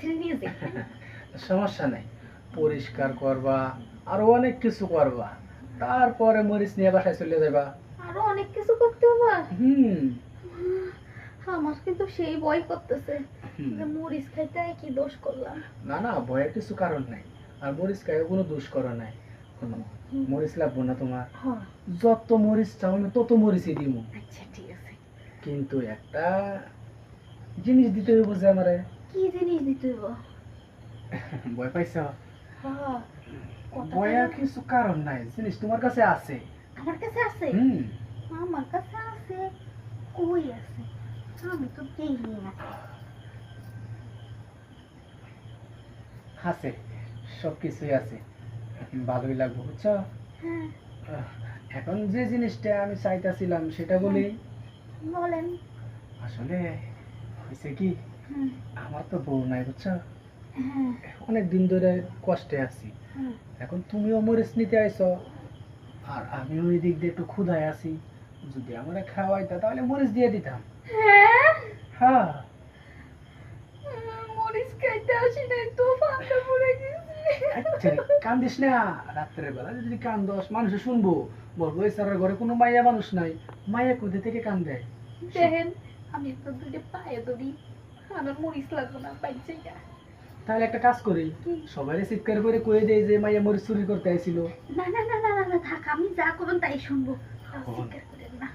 ছেড়ে নিয়ে যাই। সমস্যা নেই। পরিষ্কার করবা আরও অনেক কিছু করবা। তারপরে মরিচ নিয়ে বাসায় চলে যাবা। আরও অনেক কিছু করতে হবে? হুম। আমার কিন্তু সেই ভয় করতেছে। মরিচ খাইতে কি দোষ করলাম? না না ভয়ের কিছু কারণ নাই। আর মরিচ কোনো দোষ করা নাই। মরিচ লাগবো না তোমার। হ্যাঁ। যত মরিচ চাও তত মরিচই দিব আচ্ছা ঠিক আছে। কিন্তু একটা জিনিস দিতে হইব যে আমারে। কি জিনিস দিতে ভয় পাইছ ভয়ের কিছু কারণ নাই জিনিস তোমার কাছে আছে আমার কাছে আছে হুম আমার কাছে আছে কই আছে আমি তো দেখি না আছে সব কিছুই আছে ভালোই লাগবে বুঝছ এখন যে জিনিসটা আমি চাইতেছিলাম সেটা বলি বলেন আসলে হয়েছে কি আমার তো বউ নাই বুঝছ? হ্যাঁ। অনেক দিন ধরে কষ্টে আছি। হুম। এখন তুমিও মরিচ নিতে আইছো আর আমি ওই দিক দিয়ে একটু ক্ষুধায় আছি। যদি আমরা খাওয়াইতা তাহলে মরিচ দিয়ে দিতাম। হ্যাঁ? হ্যাঁ। মরিচ খাইতে আসি নাই তো ফাঁকা পড়ে গেছি। আচ্ছা কান্দিস না। রাত্রের বেলা যদি কান্দস মানুষে শুনব। বলব এই স্যারের ঘরে কোনো মাইয়া মানুষ নাই। মাইয়া কোথা থেকে কান্দে? দেখেন আমি তো দুটো পায়ে ধরি। আমার মরিচ লাগবে না পাইছে তাহলে একটা কাজ করি সবাই চিৎকার করে কয়ে দেয় যে মাইয়া মরিচ চুরি করতে আইছিল। না না না না না, থাক আমি যা করবেন তাই শুনব। করেন না।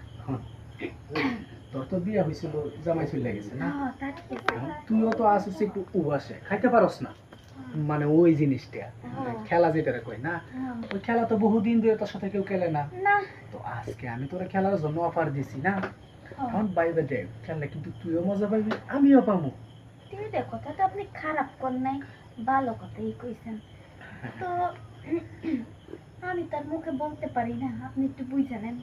তোর তো বিয়া হয়েছিল জামাই চলে গেছে না? হ্যাঁ তুইও তো আসছিস একটু উবাসে খাইতে পারস না। মানে ওই জিনিসটা হ্যাঁ। খেলা যেটা কই না? হ্যাঁ। ওই খেলা তো বহুদিন ধরে তোর সাথে কেউ খেলে না। না। তো আজকে আমি তোরা খেলার জন্য অফার দিছি না। বাই বাইবে দেখ খেললে কিন্তু তুইও মজা পাবি আমিও পাবো। এটা কথাটা আপনি খারাপ কর নাই ভালো কথাই কইছেন। তো আমি তার মুখে বলতে পারি না আপনি একটু বুঝে নেন।